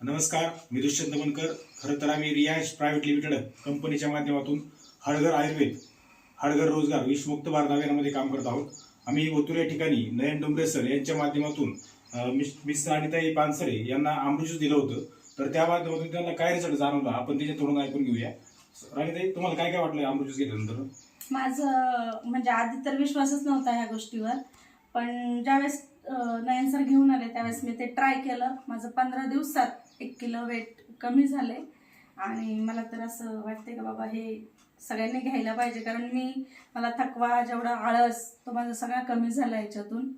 नमस्कार मी दुष्यंत दमनकर खरं तर आम्ही रियाज प्रायव्हेट लिमिटेड कंपनीच्या माध्यमातून हळगर आयुर्वेद हळगर रोजगार विषमुक्त भारत अभियानामध्ये काम करत आहोत. आम्ही ओतूर या ठिकाणी नयन डोंबरे सर यांच्या माध्यमातून मिस अनिताई पानसरे यांना अमृत दिलं होतं. तर त्या माध्यमातून त्यांना काय रिझल्ट जाणवला आपण त्याच्या तोडून ऐकून घेऊया. अनिताई तुम्हाला काय काय वाटलं अमृत घेतल्यानंतर? माझं म्हणजे आधी तर विश्वासच नव्हता ह्या गोष्टीवर. पण ज्यावेळेस नयन सर घेऊन आले त्यावेळेस मी ते ट्राय केलं. माझं पंधरा दिवसात किलो वेट कमी झाले. आणि मला तर असं वाटते का बाबा हे सगळ्यांनी घ्यायला पाहिजे. कारण मी मला थकवा जेवढा आळस तो माझा सगळा कमी झाला याच्यातून.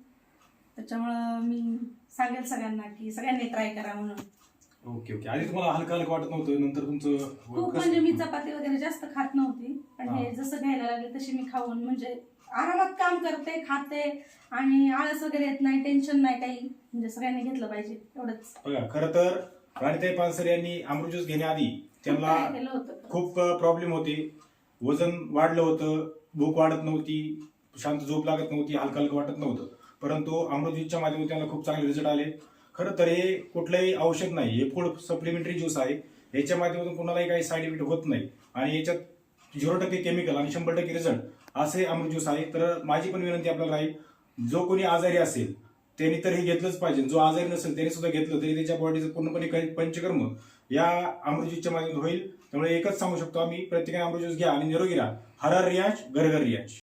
त्याच्यामुळं मी सांगेल सगळ्यांना की सगळ्यांनी ट्राय करा म्हणून. Okay okay. आधी तुम्हाला हलकं हलकं वाटत नव्हतं नंतर तुमचं खूप म्हणजे मी चपाती वगैरे जास्त खात नव्हती. पण हे. जसं घ्यायला लागले तशी मी खाऊन म्हणजे आरामात काम करते खाते आणि आळस वगैरे येत नाही टेन्शन नाही काही. म्हणजे सगळ्यांनी घेतलं पाहिजे एवढंच. बघा खरं तर राणीताई पानसरे यांनी अमृत ज्यूस घेण्याआधी त्यांना खूप प्रॉब्लेम होते. वजन वाढलं होतं भूक वाढत नव्हती शांत झोप लागत नव्हती हलकं हलकं वाटत नव्हतं. परंतु अमृतज्यूसच्या माध्यमातून त्यांना खूप चांगले रिझल्ट आले. खरं तर हे कुठलंही औषध नाही हे फूड सप्लिमेंटरी ज्यूस आहे. याच्या माध्यमातून कुणालाही काही साईड इफेक्ट होत नाही. आणि याच्यात झिरो टक्के केमिकल आणि शंभर टक्के रिझल्ट असे अमृत ज्यूस आहे. तर माझी पण विनंती आपल्याला राहील जो कोणी आजारी असेल त्यांनी तर हे घेतलंच पाहिजे. जो आजारी नसेल त्याने सुद्धा घेतलं. तरी त्याच्या बॉडीचं पूर्णपणे पंचकर्म या अमृत माध्यमात माध्यमातून होईल. त्यामुळे एकच सांगू शकतो आम्ही प्रत्येकाने अमृत ज्यूस घ्या आणि निरोगी राहा. हर हर रियाज घर घर रियाज.